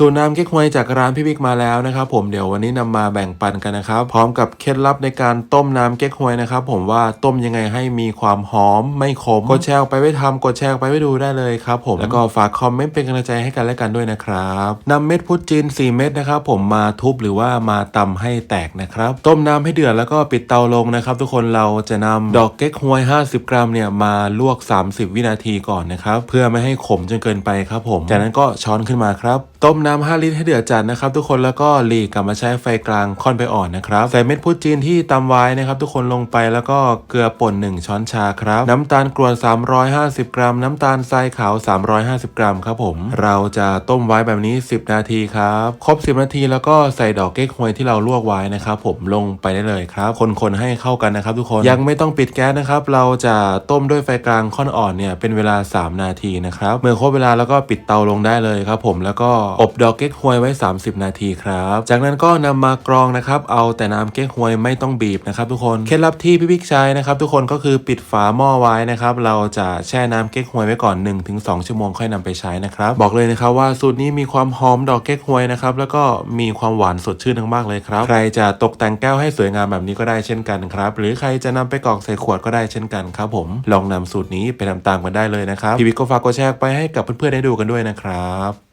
สูตรน้ำเก๊กฮวยจากร้านพี่บิ๊กมาแล้วนะครับผมเดี๋ยววันนี้นำมาแบ่งปันกันนะครับ พร้อมกับเคล็ดลับในการต้มน้ำเก๊กฮวยนะครับผมว่าต้มยังไงให้มีความหอมไม่ขมกดแชร์ออกไปไว้ทำกดแชร์ออกไปไว้ดูได้เลยครับผมแล้วก็ฝากคอมเมนต์เป็นกำลังใจให้กันและกันด้วยนะครับนำเม็ดพุทจีน 4 เม็ดนะครับผมมาทุบหรือว่ามาตำให้แตกนะครับ ต้มน้ำให้เดือดแล้วก็ปิดเตาลงนะครับ ทุกคนเราจะนำดอกเก๊กฮวย 50 กรัมเนี่ยมาลวก 30 วินาทีก่อนนะครับเพื่อไม่ให้ขมจนเกินไปครับผมจากนั้นก็ช้อนขึ้นมาครับ ต้มน้ำ5ลิตรให้เดือดจัดนะครับทุกคนแล้วก็หลีกกลับมาใช้ไฟกลางค่อนไปอ่อนนะครับใส่เม็ดพุทจีนที่ตำไว้นะครับทุกคนลงไปแล้วก็เกลือป่น 1 ช้อนชาครับ น้ำตาลกรวด 350 กรัม น้ำตาลทรายขาว 350 กรัมครับผม เราจะต้มไว้แบบนี้ 10 นาทีครับครบ 10 นาทีแล้วก็ใส่ดอกเก๊กฮวยที่เราลวกไว้นะครับผมลงไปได้เลยครับ คนๆให้เข้ากันนะครับทุกคนยังไม่ต้องปิดแก๊สนะครับเราจะต้มด้วยไฟกลางค่อนอ่อนเนี่ยเป็นเวลา 3 นาทีนะครับเมื่อครบเวลาแล้วก็ปิดเตาลงได้เลยครับผมแล้วก็อบดอกเก๊กฮวยไว้ 30 นาทีครับ จากนั้นก็นำมากรองนะครับเอาแต่น้ำเก๊กฮวยไม่ต้องบีบนะครับทุกคนเคล็ดลับที่พี่บิ๊กใช้นะครับทุกคนก็คือปิดฝาหม้อไว้นะครับเราจะแช่น้ำเก๊กฮวยไว้ก่อน 1-2 ชั่วโมงค่อยนำไปใช้นะครับบอกเลยนะครับว่าสูตรนี้มีความหอมดอกเก๊กฮวยนะครับแล้วก็มีความหวานสดชื่นมากๆเลยครับ ใครจะตกแต่งแก้วให้สวยงามแบบนี้ก็ได้เช่นกันครับ หรือใครจะนำไปกรอกใส่ขวดก็ได้เช่นกันครับผมลองนำสูตรนี้ไปทำตามกันได้เลยนะครับพี่บิ๊กก็ฝากกดแชร์ไปให้กับเพื่อนๆได้ดูกันด้วยนะครับ